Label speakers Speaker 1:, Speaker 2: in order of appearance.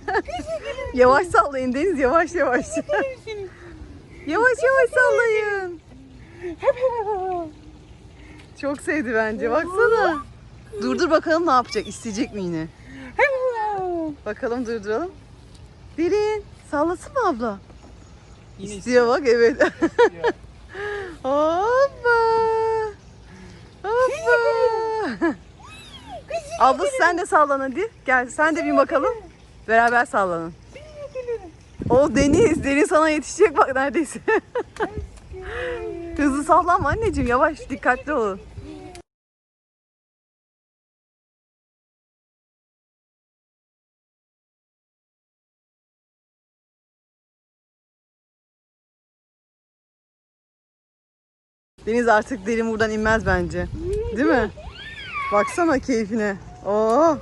Speaker 1: Yavaş sallayın Deniz yavaş yavaş. yavaş yavaş sallayın. Çok sevdi bence baksana. Durdur bakalım ne yapacak isteyecek mi yine? Bakalım durduralım. Derin sallasın mı abla?
Speaker 2: Yine
Speaker 1: İstiyor bak evet. Hoppa. Hoppa. Ablası sen de sallan hadi. Gel sen de bin bakalım. Beraber sallanın. O Deniz, Deniz sana yetişecek bak neredeyse. Hızlı sallanma anneciğim yavaş dikkatli olun. Deniz artık derin buradan inmez bence. Değil mi? Baksana keyfine. Oo.